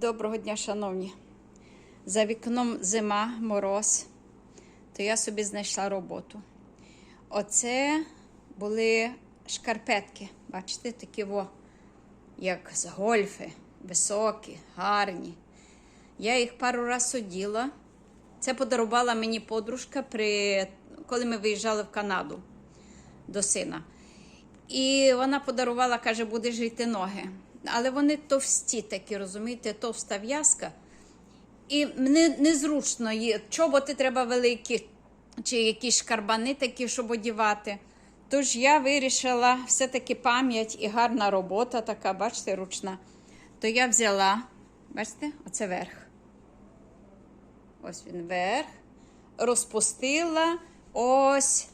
Доброго дня, шановні. За вікном зима, мороз, то я собі знайшла роботу. Оце були шкарпетки. Бачите, такі во, як з гольфи, високі, гарні. Я їх пару раз оділа. Це подарувала мені подружка, при... коли ми виїжджали в Канаду до сина. І вона подарувала, каже, будеш жити ноги. Але вони товсті такі, розумієте, товста в'язка. І мені незручно є. Чоботи треба великі, чи якісь шкарбани такі, щоб одівати. Тож я вирішила все-таки пам'ять і гарна робота, така, бачите, ручна. То я взяла, бачите, оце верх. Ось він верх. Розпустила ось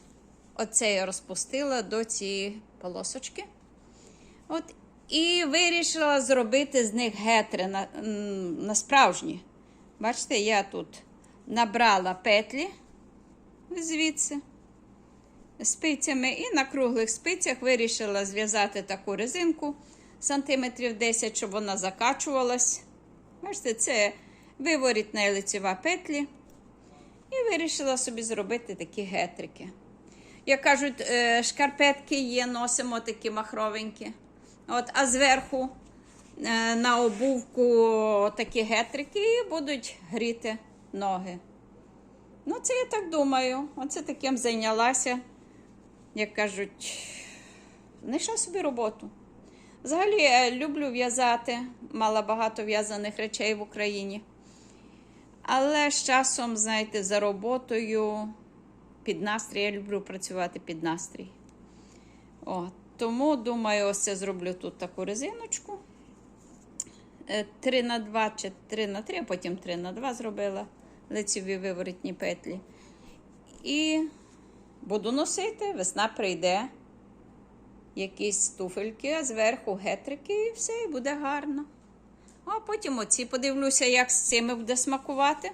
оце я розпустила до цієї полосочки. От, і вирішила зробити з них гетри на, на справжні. Бачите, я тут набрала петлі звідси спицями, і на круглих спицях вирішила зв'язати таку резинку сантиметрів 10, щоб вона закачувалась. Бачите, це виворітна і лицева петлі. І вирішила собі зробити такі гетрики. Як кажуть, е, шкарпетки є, носимо такі махровенькі. От, а зверху е, на обувку такі гетрики і будуть гріти ноги. Ну, це я так думаю. Оце таким зайнялася, як кажуть, знайшла собі роботу. Взагалі, е, люблю в'язати, мала багато в'язаних речей в Україні. Але з часом, знаєте, за роботою під настрій. Я люблю працювати під настрій. О, тому, думаю, ось це зроблю тут таку резиночку. 3 на 2 чи 3 на 3, а потім 3 на 2 зробила лицеві виворотні петлі. І буду носити, весна прийде. Якісь туфельки, а зверху гетрики, і все, і буде гарно. А потім оці подивлюся, як з цими буде смакувати.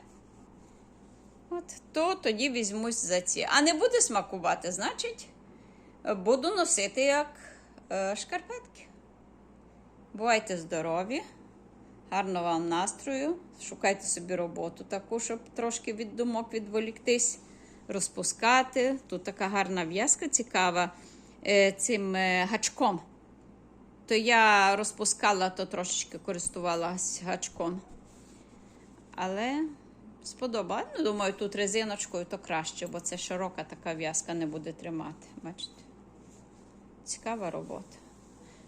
От, то тоді візьмусь за ці. А не буде смакувати, значить, буду носити як е, шкарпетки. Бувайте здорові, гарного вам настрою. Шукайте собі роботу таку, щоб трошки від думок відволіктись, розпускати. Тут така гарна в'язка цікава е, цим е, гачком. То я розпускала, то трошечки користувалась гачком. Але сподобалось. Ну, думаю, тут резиночкою то краще, бо це широка така в'язка не буде тримати. Бачите? Цікава робота.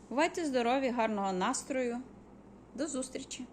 Бувайте здорові, гарного настрою. До зустрічі!